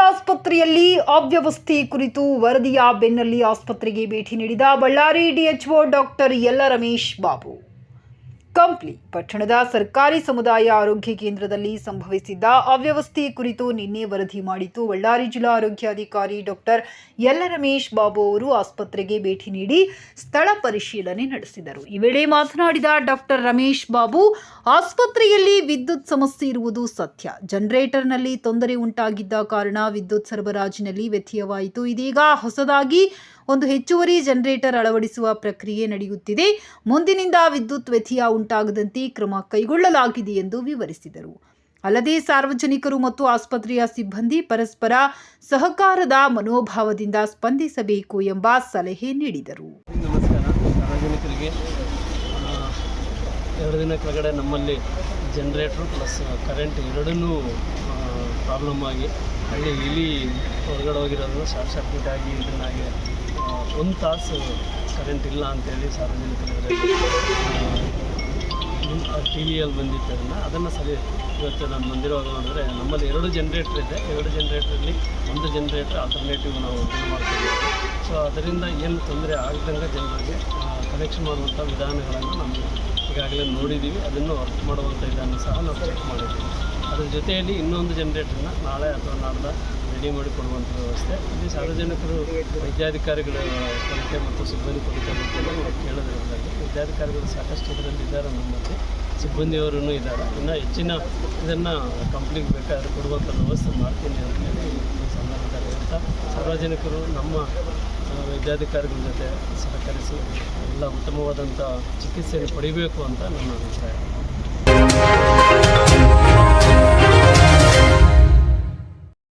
ಆಸ್ಪತ್ರೆಯಲ್ಲಿ ಅವ್ಯವಸ್ಥೆ ಕುರಿತು ವರದಿಯ ಬೆನ್ನಲ್ಲಿ ಆಸ್ಪತ್ರೆಗೆ ಭೇಟಿ ನೀಡಿದ ಬಳ್ಳಾರಿ ಡಿಎಚ್ಒ ಡಾಕ್ಟರ್ ಎಲ್ಲ ರಮೇಶ್ ಬಾಬು. ಕಂಪ್ಲಿ. ಪಟ್ಟಣದ ಸರ್ಕಾರಿ ಸಮುದಾಯ ಆರೋಗ್ಯ ಕೇಂದ್ರದಲ್ಲಿ ಸಂಭವಿಸಿದ್ದ ಅವ್ಯವಸ್ಥೆ ಕುರಿತು ನಿನ್ನೆ ವರದಿ ಮಾಡಿತು ಬಳ್ಳಾರಿ ಜಿಲ್ಲಾ ಆರೋಗ್ಯಾಧಿಕಾರಿ ಡಾಕ್ಟರ್ ಎಲ್. ರಮೇಶ್ ಬಾಬು ಅವರು ಆಸ್ಪತ್ರೆಗೆ ಭೇಟಿ ನೀಡಿ ಸ್ಥಳ ಪರಿಶೀಲನೆ ನಡೆಸಿದರು. ಈ ವೇಳೆ ಮಾತನಾಡಿದ ಡಾಕ್ಟರ್ ರಮೇಶ್ ಬಾಬು, ಆಸ್ಪತ್ರೆಯಲ್ಲಿ ವಿದ್ಯುತ್ ಸಮಸ್ಯೆ ಇರುವುದು ಸತ್ಯ. ಜನರೇಟರ್ನಲ್ಲಿ ತೊಂದರೆ ಉಂಟಾಗಿದ್ದ ಕಾರಣ ವಿದ್ಯುತ್ ಸರಬರಾಜಿನಲ್ಲಿ ವ್ಯತ್ಯಯವಾಯಿತು. ಇದೀಗ ಹೊಸದಾಗಿ ಒಂದು ಹೆಚ್ಚುವರಿ ಜನರೇಟರ್ ಅಳವಡಿಸುವ ಪ್ರಕ್ರಿಯೆ ನಡೆಯುತ್ತಿದೆ. ಮುಂದಿನಿಂದ ವಿದ್ಯುತ್ ವ್ಯತ್ಯಯ ಉಂಟಾಗದಂತೆ ಕ್ರಮ ಕೈಗೊಳ್ಳಲಾಗಿದೆ ಎಂದು ವಿವರಿಸಿದರು. ಅಲ್ಲದೆ ಸಾರ್ವಜನಿಕರು ಮತ್ತು ಆಸ್ಪತ್ರೆಯ ಸಿಬ್ಬಂದಿ ಪರಸ್ಪರ ಸಹಕಾರದ ಮನೋಭಾವದಿಂದ ಸ್ಪಂದಿಸಬೇಕು ಎಂಬ ಸಲಹೆ ನೀಡಿದರು. ನಮಸ್ಕಾರ. ಸಾರ್ವಜನಿಕರಿಗೆ ಎರಡು ದಿನ ಕೆಳಗಡೆ ನಮ್ಮಲ್ಲಿ ಜನ್ರೇಟ್ರು ಪ್ಲಸ್ ಕರೆಂಟ್ ಎರಡನ್ನೂ ಪ್ರಾಬ್ಲಮ್ ಆಗಿ, ಹಳ್ಳಿ ಇಲಿ ಹೊರಗಡೆ ಹೋಗಿರೋದು ಶಾರ್ಟ್ ಸರ್ಕ್ಯೂಟ್ ಆಗಿ ಇದನ್ನಾಗಿ ಒಂದು ತಾಸು ಕರೆಂಟ್ ಇಲ್ಲ ಅಂತೇಳಿ ಸಾರ್ವಜನಿಕರಿಗೆ ಟಿ ವಿಯಲ್ಲಿ ಬಂದಿತ್ತು ಅದನ್ನು ಸರಿ ಇವತ್ತು ನಾನು ಬಂದಿರುವಾಗ ನೋಡಿದ್ರೆ ನಮ್ಮಲ್ಲಿ ಎರಡು ಜನ್ರೇಟ್ರ್ ಇದೆ. ಎರಡು ಜನ್ರೇಟ್ರಲ್ಲಿ ಒಂದು ಜನ್ರೇಟ್ರ್ ಆಲ್ಟರ್ನೇಟಿವ್ ನಾವು ಇದು ಮಾಡ್ತೀವಿ ಸೊ ಅದರಿಂದ ಏನು ತೊಂದರೆ ಆಗದಂಗೆ ಜನರಿಗೆ ಕನೆಕ್ಷನ್ ಮಾಡುವಂಥ ವಿಧಾನಗಳನ್ನು ನಾವು ಈಗಾಗಲೇ ನೋಡಿದ್ದೀವಿ. ಅದನ್ನು ವರ್ಕ್ ಮಾಡುವಂಥ ವಿಧಾನ ಸಹ ನಾವು ಚೆಕ್ ಮಾಡಿದ್ದೀವಿ. ಅದರ ಜೊತೆಯಲ್ಲಿ ಇನ್ನೊಂದು ಜನ್ರೇಟ್ರನ್ನ ನಾಳೆ ಅಥವಾ ನಾಡ್ದ ರೆಡಿ ಮಾಡಿಕೊಡುವಂಥ ವ್ಯವಸ್ಥೆ. ಇಲ್ಲಿ ಸಾರ್ವಜನಿಕರು, ವೈದ್ಯಾಧಿಕಾರಿಗಳ ಕೊರತೆ ಮತ್ತು ಸಿಬ್ಬಂದಿ ಕೊರತೆ ಬಗ್ಗೆ ನಾವು ಕೇಳೋದ್ರಿಂದಾಗಿ ವೈದ್ಯಾಧಿಕಾರಿಗಳು ಸಾಕಷ್ಟು ಇದರಲ್ಲಿ ಇದ್ದಾರೆ ನಮ್ಮಲ್ಲಿ ಸಿಬ್ಬಂದಿಯವರೂ ಇದ್ದಾರೆ. ಇನ್ನು ಹೆಚ್ಚಿನ ಇದನ್ನು ಕಂಪ್ನಿಗೆ ಬೇಕಾದ್ರೆ ಕೊಡುವಂಥ ವ್ಯವಸ್ಥೆ ಮಾಡ್ತೀನಿ ಅಂತ ಹೇಳಿ ಈ ಸಂದರ್ಭದಲ್ಲಿ ಅಂತ ಸಾರ್ವಜನಿಕರು ನಮ್ಮ ವೈದ್ಯಾಧಿಕಾರಿಗಳ ಜೊತೆ ಸಹಕರಿಸಿ ಎಲ್ಲ ಉತ್ತಮವಾದಂಥ ಚಿಕಿತ್ಸೆಯನ್ನು ಪಡಿಬೇಕು ಅಂತ ನನ್ನ ಅಭಿಪ್ರಾಯ.